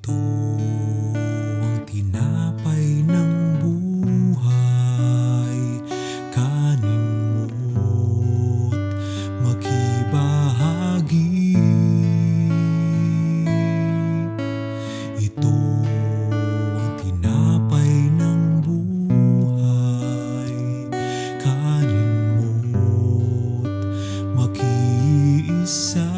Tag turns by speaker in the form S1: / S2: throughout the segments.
S1: Ito tinapay ng buhay. Kanin mo't makibahagi. Ito tinapay ng buhay. Kanin mo't makiisa.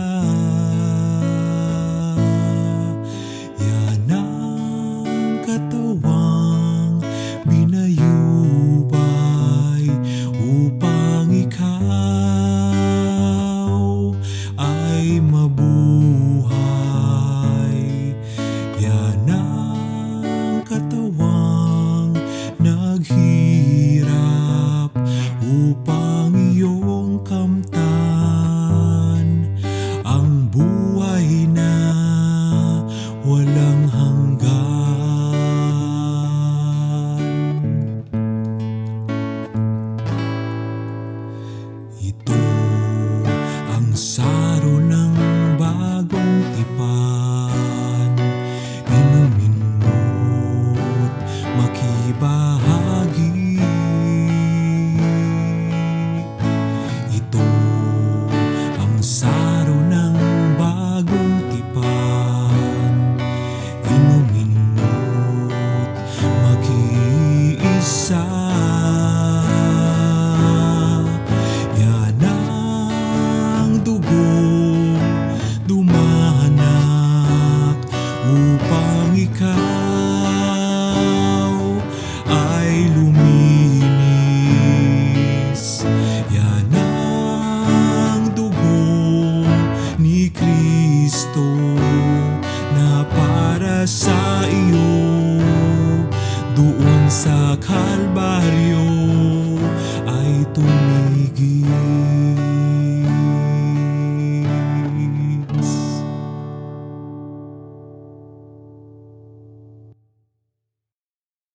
S1: upang iyong kamtan ang buhay na walang hanggan. Ito ang sa sa iyo doon sa Kalbaryo